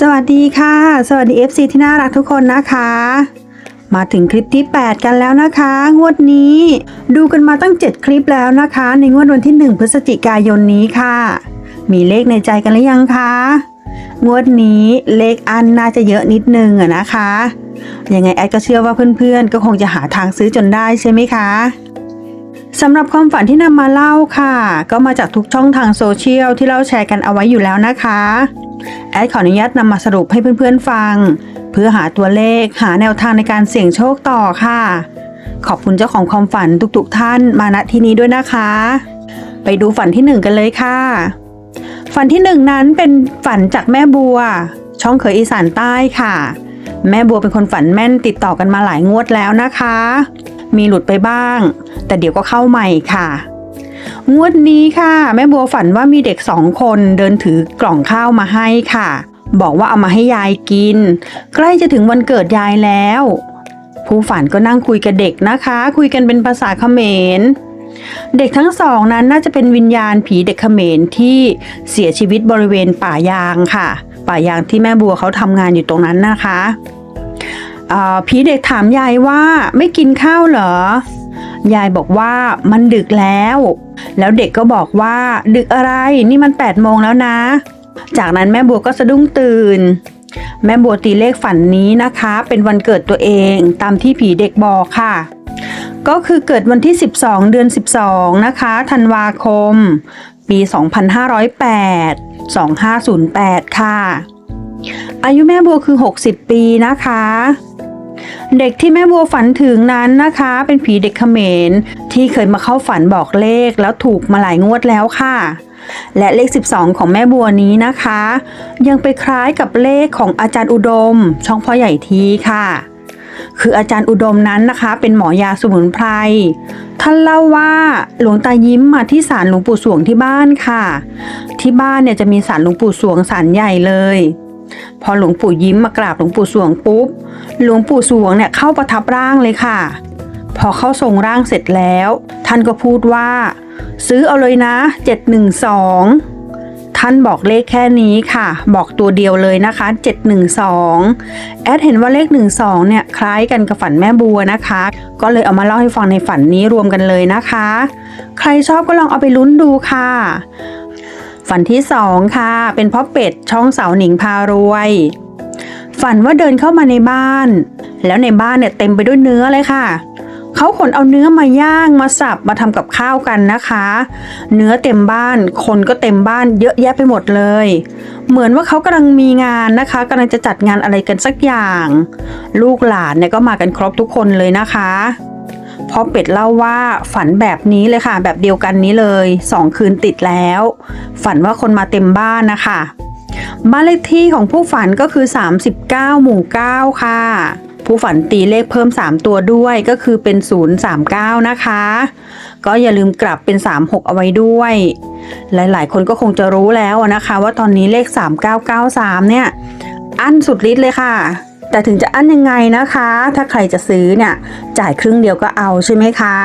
สวัสดีค่ะ สวัสดี FC ที่น่ารักทุกคนนะคะ มาถึงคลิปที่ 8 กันแล้วนะคะ งวดนี้ ดูกันมาตั้ง 7 คลิปแล้วนะคะ ในงวดวันที่ 1 พฤศจิกายนนี้ค่ะ มีเลขในใจกันหรือยังคะงวดนี้เลขอันน่าจะเยอะนิดนึงอะนะคะ ยังไงแอดก็เชื่อว่าเพื่อนๆ ก็คงจะหาทางซื้อจนได้ใช่ไหมคะสำหรับความฝันที่นำมาเล่าค่ะ ก็มาจากทุกช่องทางโซเชียลที่เราแชร์กันเอาไว้อยู่แล้วนะคะ แอดขออนุญาตนำมาสรุปให้เพื่อนๆฟัง เพื่อหาตัวเลขหาแนวทางในการเสี่ยงโชคต่อค่ะ ขอบคุณเจ้าของความฝันทุกๆท่านมาณที่นี้ด้วยนะคะ ไปดูฝันที่หนึ่งกันเลยค่ะ ฝันที่หนึ่งนั้นเป็นฝันจากแม่บัว ช่องเขยอีสานใต้ค่ะ แม่บัวเป็นคนฝันแม่นติดต่อกันมาหลายงวดแล้วนะคะ มีหลุดไปบ้าง แต่เดี๋ยวก็เข้าใหม่ค่ะ งวดนี้ค่ะ แม่บัวฝันว่ามีเด็กสองคนเดินถือกล่องข้าวมาให้ค่ะ บอกว่าเอามาให้ยายกิน ใกล้จะถึงวันเกิดยายแล้ว ผู้ฝันก็นั่งคุยกับเด็กนะคะ คุยกันเป็นภาษาเขมร เด็กทั้งสองนั้นน่าจะเป็นวิญญาณผีเด็กเขมรที่เสียชีวิตบริเวณป่ายางค่ะ ป่ายางที่แม่บัวเขาทำงานอยู่ตรงนั้นนะคะผีเด็กถามยายว่าไม่กินข้าวเหรอ ยายบอกว่ามันดึกแล้ว แล้วเด็กก็บอกว่าดึกอะไรนี่มัน8ปดโมงแล้วนะ จากนั้นแม่บัวก็สะดุ้งตื่น แม่บัวตีเลขฝันนี้นะคะ เป็นวันเกิดตัวเองตามที่ผีเด็กบอกค่ะ ก็คือเกิดวันที่ 12 เดือน 12 นะคะธันวาคม ปี 2508 2508 ค่ะ อายุแม่บัวคือ 60 ปีนะคะ เด็กที่แม่บัวฝันถึงนั้นนะคะ เป็นผีเด็กเขมรที่เคยมาเข้าฝันบอกเลขแล้วถูกมาหลายงวดแล้วค่ะ และเลข 12 ของแม่บัวนี้นะคะ ยังไปคล้ายกับเลขของอาจารย์อุดม ช่องพ่อใหญ่ทีค่ะคืออาจารย์อุดมนั้นนะคะ เป็นหมอยาสมุนไพร ท่านเล่าว่าหลวงตายิ้มมาที่ศาลหลวงปู่สวงที่บ้านค่ะ ที่บ้านเนี่ยจะมีศาลหลวงปู่สวงศาลใหญ่เลย พอหลวงปู่ยิ้มมากราบหลวงปู่สวงปุ๊บ หลวงปู่สวงเนี่ยเข้าประทับร่างเลยค่ะ พอเข้าทรงร่างเสร็จแล้ว ท่านก็พูดว่า ซื้อเอาเลยนะ 712 ท่านบอกเลขแค่นี้ค่ะ บอกตัวเดียวเลยนะคะ 712 แอดเห็นว่าเลข 12 เนี่ยคล้ายกันกับฝันแม่บัวนะคะ ก็เลยเอามาเล่าให้ฟังในฝันนี้รวมกันเลยนะคะ ใครชอบก็ลองเอาไปลุ้นดูค่ะ ฝันที่สองค่ะ เป็นพ่อเป็ดช่องเสาหนิงพารวย ฝันว่าเดินเข้ามาในบ้าน แล้วในบ้านเนี่ยเต็มไปด้วยเนื้อเลยค่ะเขาขนเอาเนื้อมาย่างมาสับมาทำกับข้าวกันนะคะ เนื้อเต็มบ้าน คนก็เต็มบ้านเยอะแยะไปหมดเลย เหมือนว่าเขากำลังมีงานนะคะกำลังจะจัดงานอะไรกันสักอย่าง ลูกหลานเนี่ยก็มากันครบทุกคนเลยนะคะ พ่อเป็ดเล่าว่าฝันแบบนี้เลยค่ะ แบบเดียวกันนี้เลยสองคืนติดแล้ว ฝันว่าคนมาเต็มบ้านนะคะ บ้านเลขที่ของผู้ฝันก็คือ 39 หมู่ 9 ค่ะ ผู้ฝันตีเลขเพิ่ม 3 ตัวด้วยก็คือเป็น 039 นะคะ ก็อย่าลืมกลับเป็น 36 เอาไว้ด้วย หลายๆ คนก็คงจะรู้แล้วนะคะ ว่าตอนนี้เลข 3993 เนี่ย อั้นสุดฤทธิ์เลยค่ะ แต่ถึงจะอั้นยังไงนะคะ ถ้าใครจะซื้อเนี่ยจ่ายครึ่งเดียวก็เอาใช่ไหมคะ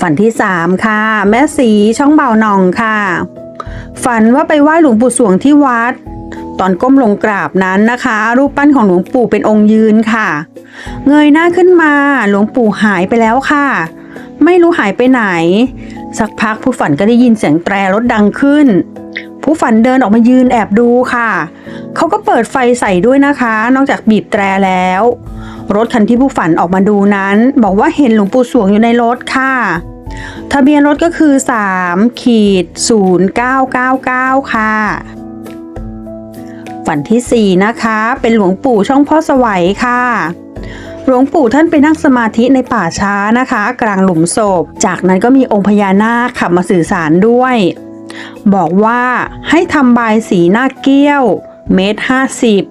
ฝันที่ 3 ค่ะ แม่สีช่องเบาหนองค่ะ ฝันว่าไปไหว้หลวงปู่สวงที่วัด ตอนก้มลงกราบนั้นนะคะ รูปปั้นของหลวงปู่เป็นองค์ยืนค่ะ เงยหน้าขึ้นมาหลวงปู่หายไปแล้วค่ะ ไม่รู้หายไปไหน สักพักผู้ฝันก็ได้ยินเสียงแตรรถดังขึ้น ผู้ฝันเดินออกมายืนแอบดูค่ะ เขาก็เปิดไฟใส่ด้วยนะคะ นอกจากบีบแตรแล้ว รถคันที่ผู้ฝันออกมาดูนั้น บอกว่าเห็นหลวงปู่สวงอยู่ในรถค่ะ ทะเบียนรถก็คือ3ขีด0999 ค่ะ ฝันทีสี่4 นะคะ เป็นหลวงปู่ช่องพ่อสวัยค่ะหลวงปู่ท่านไปนั่งสมาธิในป่าช้านะคะ กลางหลุมศพ จากนั้นก็มีองค์พญานาคขับมาสื่อสารด้วย บอกว่าให้ทำบายสีหน้าเกี้ยว เมตรห้าสิบ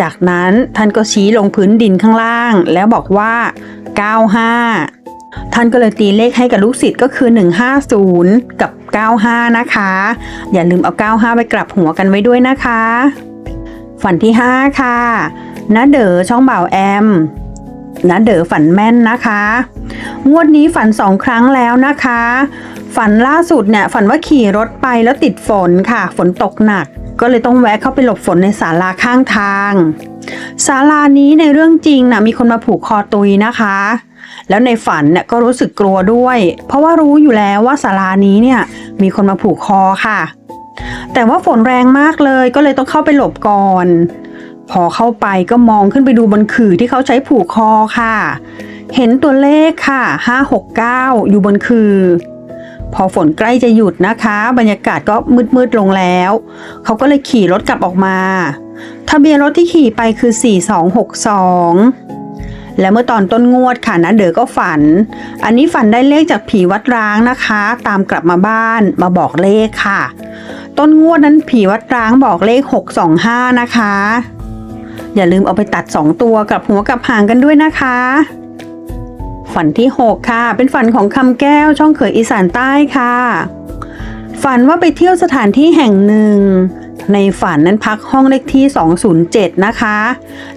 จากนั้นท่านก็ชี้ลงพื้นดินข้างล่าง แล้วบอกว่า 95 ท่านก็เลยตีเลขให้กับลูกศิษย์ก็คือ 150 กับ 95 นะคะ อย่าลืมเอา 95 ไปกลับหัวกันไว้ด้วยนะคะ ฝันที่ 5 ค่ะนาเด๋อช่องบ่าวแอมนาเด๋อฝันแม่นนะคะ งวดนี้ฝันสองครั้งแล้วนะคะ ฝันล่าสุดเนี่ยฝันว่าขี่รถไปแล้วติดฝนค่ะ ฝนตกหนัก ก็เลยต้องแวะเข้าไปหลบฝนในศาลาข้างทางศาลานี้ในเรื่องจริงนะมีคนมาผูกคอตุยนะคะ แล้วในฝันเนี่ยก็รู้สึกกลัวด้วย เพราะว่ารู้อยู่แล้วว่าศาลานี้เนี่ยมีคนมาผูกคอค่ะ แต่ว่าฝนแรงมากเลยก็เลยต้องเข้าไปหลบก่อน พอเข้าไปก็มองขึ้นไปดูบนขื่อที่เขาใช้ผูกคอค่ะ เห็นตัวเลขค่ะ569 อยู่บนคือ พอฝนใกล้จะหยุดนะคะ บรรยากาศก็มืดๆลงแล้ว เขาก็เลยขี่รถกลับออกมา ทะเบียนรถที่ขี่ไปคือ 4262 และเมื่อตอนต้นงวดค่ะนะเด๋อก็ฝัน อันนี้ฝันได้เลขจากผีวัดร้างนะคะ ตามกลับมาบ้านมาบอกเลขค่ะ ต้นงวดนั้นผีวัดร้างบอกเลข 625 นะคะ อย่าลืมเอาไปตัด 2 ตัวกับหัวกับหางกันด้วยนะคะ ฝันที่ 6 ค่ะ เป็นฝันของคำแก้วช่องเขยอีสานใต้ค่ะ ฝันว่าไปเที่ยวสถานที่แห่งหนึ่ง ในฝันนั้นพักห้องเลขที่ 207 นะคะ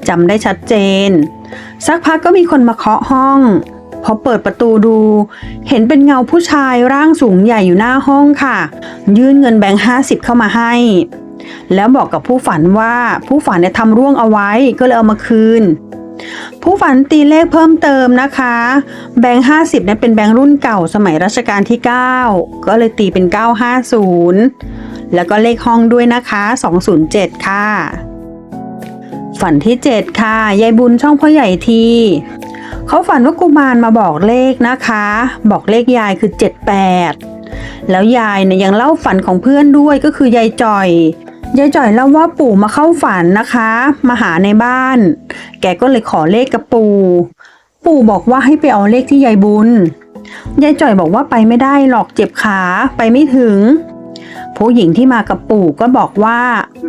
จำได้ชัดเจน สักพักก็มีคนมาเคาะห้องพอเปิดประตูดู เห็นเป็นเงาผู้ชายร่างสูงใหญ่อยู่หน้าห้องค่ะ ยื่นเงินแบงค์ห้าสิบเข้ามาให้ แล้วบอกกับผู้ฝันว่าผู้ฝันเนี่ยทำร่วงเอาไว้ก็เลยเอามาคืน ผู้ฝันตีเลขเพิ่มเติมนะคะ แบงค์ห้าสิบเนี่ยเป็นแบงค์รุ่นเก่าสมัยรัชกาลที่ 9 ก็เลยตีเป็น 950 แล้วก็เลขห้องด้วยนะคะ 207 ค่ะ ฝันที่ 7 ค่ะ ยายบุญช่องพ่อใหญ่ทีเขาฝันว่ากุมารมาบอกเลขนะคะ บอกเลขยายคือ 78 แล้วยายเนี่ยยังเล่าฝันของเพื่อนด้วยก็คือยายจ่อย ยายจ่อยเล่าว่าปู่มาเข้าฝันนะคะ มาหาในบ้าน แกก็เลยขอเลขกับปู่ ปู่บอกว่าให้ไปเอาเลขที่ยายบุญ ยายจ่อยบอกว่าไปไม่ได้หรอกเจ็บขาไปไม่ถึง ผู้หญิงที่มากับปู่ก็บอกว่า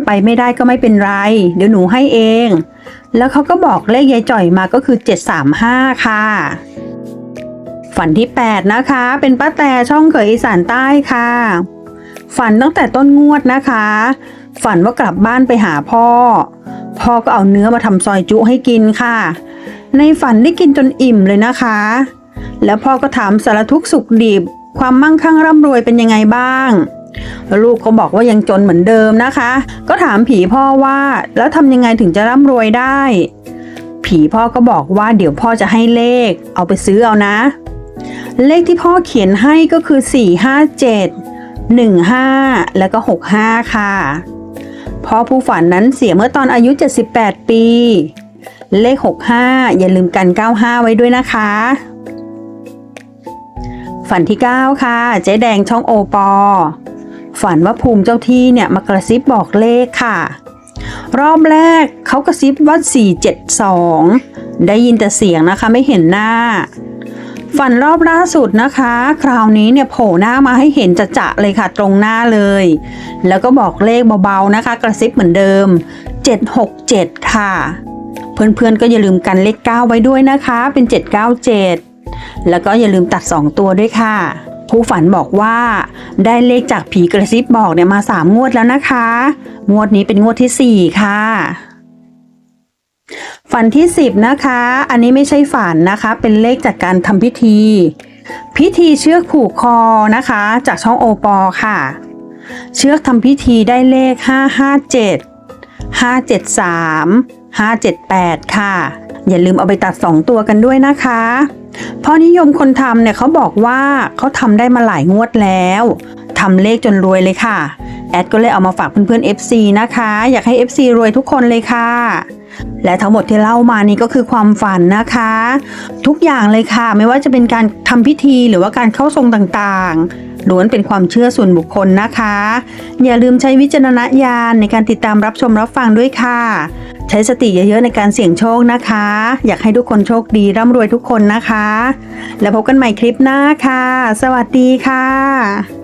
ไปไม่ได้ก็ไม่เป็นไร เดี๋ยวหนูให้เอง แล้วเขาก็บอกเลขยายจ่อยมาก็คือ 735 ค่ะ ฝันที่ 8 นะคะ เป็นป้าแต่ช่องเขยอีสานใต้ค่ะฝันตั้งแต่ต้นงวดนะคะ ฝันว่ากลับบ้านไปหาพ่อ พ่อก็เอาเนื้อมาทำซอยจุให้กินค่ะ ในฝันได้กินจนอิ่มเลยนะคะ แล้วพ่อก็ถามสารทุกสุขดิบ ความมั่งคั่งร่ำรวยเป็นยังไงบ้างลูกก็บอกว่ายังจนเหมือนเดิมนะคะ ก็ถามผีพ่อว่าแล้วทำยังไงถึงจะร่ำรวยได้ ผีพ่อก็บอกว่าเดี๋ยวพ่อจะให้เลข เอาไปซื้อเอานะ เลขที่พ่อเขียนให้ก็คือ 457 15 แล้วก็ 65 ค่ะ พ่อผู้ฝันนั้นเสียเมื่อตอนอายุ 78 ปี เลข 65 อย่าลืมกัน 95 ไว้ด้วยนะคะ ฝันที่ 9 ค่ะ เจ๊แดงช่องโอปอ ฝันว่าภูมิเจ้าที่เนี่ยมากระซิบบอกเลขค่ะ รอบแรกเขากระซิบว่า 472 ได้ยินแต่เสียงนะคะไม่เห็นหน้า ฝันรอบล่าสุดนะคะ คราวนี้เนี่ยโผล่หน้ามาให้เห็นจะๆเลยค่ะ ตรงหน้าเลย แล้วก็บอกเลขเบาๆนะคะ กระซิบเหมือนเดิม 767 ค่ะ เพื่อนๆก็อย่าลืมกันเลข 9 ไว้ด้วยนะคะ เป็น 797 แล้วก็อย่าลืมตัด 2 ตัวด้วยค่ะ ผู้ฝันบอกว่า ได้เลขจากผีกระซิบบอกเนี่ยมา 3 งวดแล้วนะคะ งวดนี้เป็นงวดที่ 4 ค่ะ ฝันที่ 10 นะคะ อันนี้ไม่ใช่ฝันนะคะ เป็นเลขจากการทำพิธี พิธีเชือกผูกคอนะคะ จากช่องโอปอค่ะ เชือกทำพิธีได้เลข 557 573 578 ค่ะ อย่าลืมเอาไปตัด 2 ตัวกันด้วยนะคะเพราะนิยมคนทำเนี่ยเขาบอกว่าเขาทำได้มาหลายงวดแล้วทำเลขจนรวยเลยค่ะ แอดก็เลยเอามาฝากเพื่อนๆ FC นะคะ อยากให้ FC รวยทุกคนเลยค่ะ และทั้งหมดที่เล่ามานี้ก็คือความฝันนะคะ ทุกอย่างเลยค่ะ ไม่ว่าจะเป็นการทำพิธีหรือว่าการเข้าทรงต่างๆล้วนเป็นความเชื่อส่วนบุคคลนะคะ อย่าลืมใช้วิจารณญาณในการติดตามรับชมรับฟังด้วยค่ะ ใช้สติเยอะๆในการเสี่ยงโชคนะคะ อยากให้ทุกคนโชคดีร่ำรวยทุกคนนะคะ แล้วพบกันใหม่คลิปหน้าค่ะ สวัสดีค่ะ